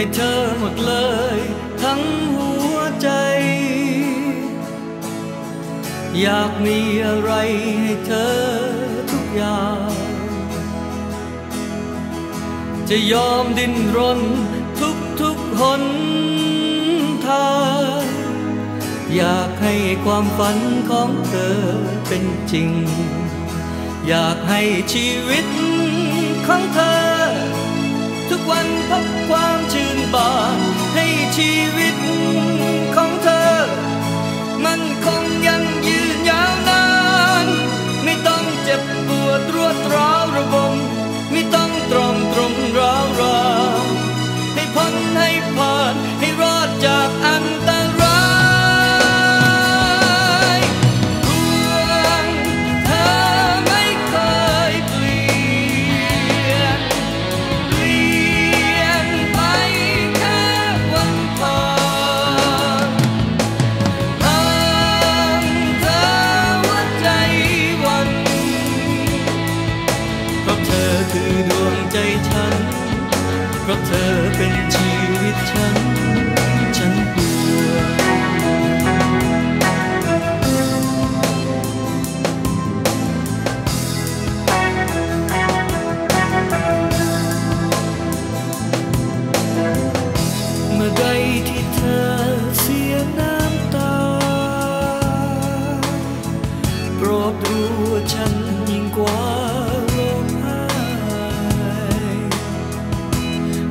ให้เธอหมดเลย ทั้งหัวใจ อยากมีอะไรให้เธอทุกอย่าง จะยอมดิ้นรนทุกทุกหนทางอยากให้ความฝันของเธอเป็นจริง อยากให้ชีวิตของเธอ ทุกวันพบ จ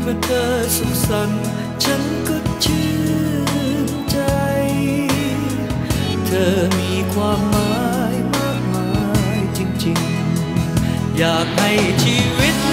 เมื่อเธอสุขสันต์ฉันก็ชื่นใจ เธอมีความหมายมากมายจริงๆ อยากให้ชีวิต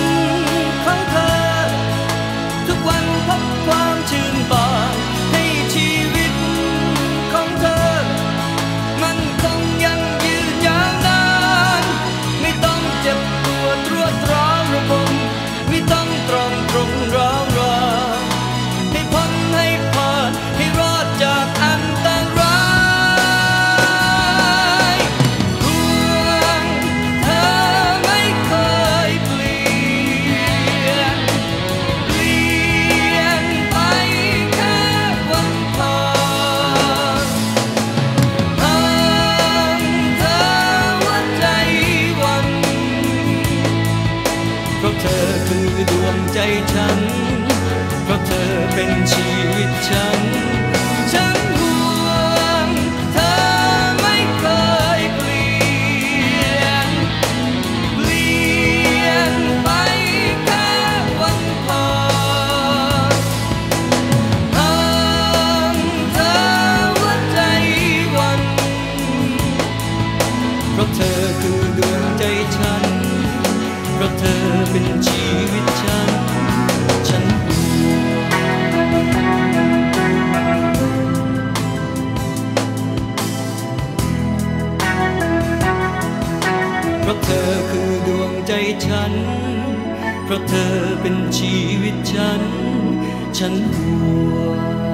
ฉัน เพราะเธอเป็นชีวิตฉัน ฉันห่วงเธอไม่เคยเปลี่ยน เปลี่ยนไปแค่วันผ่านทางเธอหัวใจวัน เพราะเธอคือดวงใจฉัน เพราะเธอเป็นชี เธอคือดวงใจฉัน เพราะเธอเป็นชีวิตฉัน ฉันห่วง